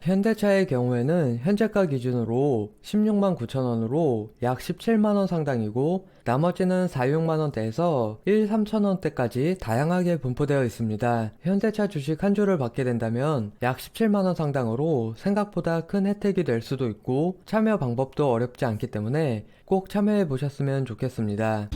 현대차의 경우에는 현재가 기준으로 16만 9천원으로 약 17만원 상당이고 나머지는 4, 6만원대에서 1, 3천원대까지 다양하게 분포되어 있습니다. 현대차 주식 한 주를 받게 된다면 약 17만원 상당으로 생각보다 큰 혜택이 될 수도 있고 참여 방법도 어렵지 않기 때문에 꼭 참여해 보셨으면 좋겠습니다.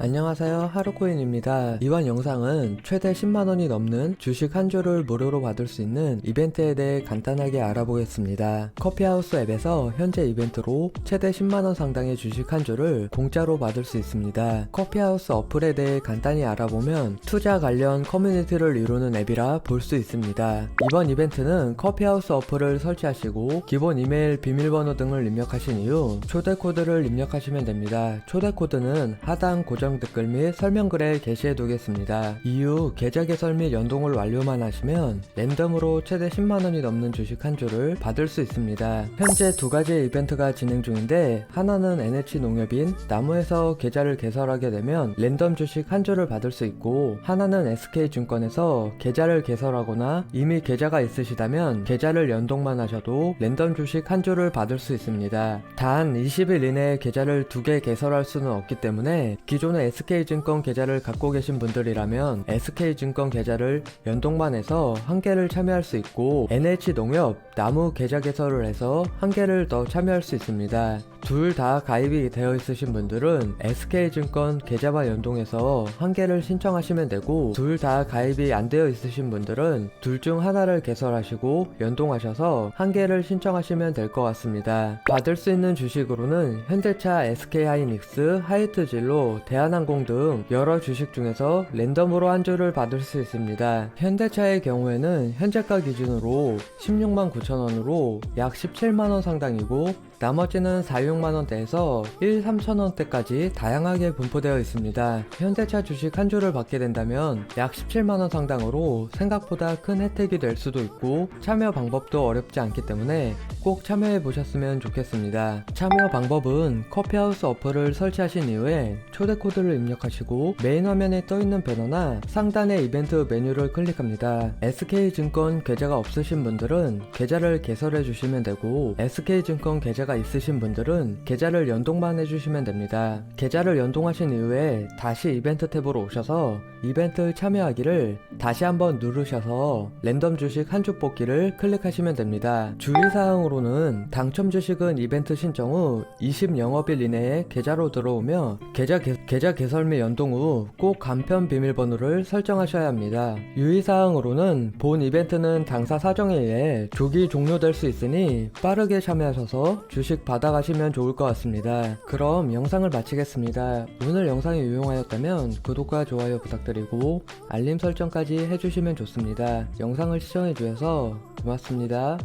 안녕하세요. 하루코인입니다. 이번 영상은 최대 10만원이 넘는 주식 한 주를 무료로 받을 수 있는 이벤트에 대해 간단하게 알아보겠습니다. 커피하우스 앱에서 현재 이벤트로 최대 10만원 상당의 주식 한 주를 공짜로 받을 수 있습니다. 커피하우스 어플에 대해 간단히 알아보면 투자 관련 커뮤니티를 이루는 앱이라 볼 수 있습니다. 이번 이벤트는 커피하우스 어플을 설치하시고 기본 이메일 비밀번호 등을 입력하신 이후 초대 코드를 입력하시면 됩니다. 초대 코드는 하단 고정 댓글 및 설명글에 게시해 두겠습니다. 이후 계좌 개설 및 연동을 완료만 하시면 랜덤으로 최대 10만원이 넘는 주식 한 주를 받을 수 있습니다. 현재 두 가지의 이벤트가 진행 중인데 하나는 NH 농협인 나무에서 계좌를 개설하게 되면 랜덤 주식 한 주를 받을 수 있고 하나는 SK증권에서 계좌를 개설하거나 이미 계좌가 있으시다면 계좌를 연동만 하셔도 랜덤 주식 한 주를 받을 수 있습니다. 단 20일 이내에 계좌를 두 개 개설할 수는 없기 때문에 기존 의 SK증권 계좌를 갖고 계신 분들이라면 SK증권 계좌를 연동만 해서 한 개를 참여할 수 있고 NH농협 나무 계좌 개설을 해서 한 개를 더 참여할 수 있습니다. 둘 다 가입이 되어 있으신 분들은 SK증권 계좌와 연동해서 한 개를 신청하시면 되고 둘 다 가입이 안 되어 있으신 분들은 둘 중 하나를 개설하시고 연동하셔서 한 개를 신청하시면 될 것 같습니다. 받을 수 있는 주식으로는 현대차, SK하이닉스, 하이트진로, 대한항공 등 여러 주식 중에서 랜덤으로 한 주를 받을 수 있습니다. 현대차의 경우에는 현재가 기준으로 16만 9천원으로 약 17만원 상당이고 나머지는 4, 6만원대에서 1, 3천원대까지 다양하게 분포되어 있습니다. 현대차 주식 한 주를 받게 된다면 약 17만원 상당으로 생각보다 큰 혜택이 될 수도 있고 참여 방법도 어렵지 않기 때문에 꼭 참여해 보셨으면 좋겠습니다. 참여 방법은 커피하우스 어플을 설치하신 이후에 초대 코드를 입력하시고 메인 화면에 떠 있는 배너나 상단의 이벤트 메뉴를 클릭합니다. SK증권 계좌가 없으신 분들은 계좌를 개설해 주시면 되고 SK증권 계좌가 있으신 분들은 계좌를 연동만 해주시면 됩니다. 계좌를 연동하신 이후에 다시 이벤트 탭으로 오셔서 이벤트 참여하기를 다시 한번 누르셔서 랜덤 주식 한 주 뽑기를 클릭하시면 됩니다. 주의사항으로는 당첨 주식은 이벤트 신청 후 20영업일 이내에 계좌로 들어오며 계좌, 개, 계좌 개설 및 연동 후 꼭 간편 비밀번호를 설정하셔야 합니다. 유의사항으로는 본 이벤트는 당사 사정에 의해 조기 종료될 수 있으니 빠르게 참여하셔서 주식 받아가 시면 좋을 것 같습니다. 그럼 영상을 마치겠습니다. 오늘 영상이 유용하였다면 구독과 좋아요 부탁드리고 알림 설정까지 해주시면 좋습니다. 영상을 시청해주셔서 고맙습니다.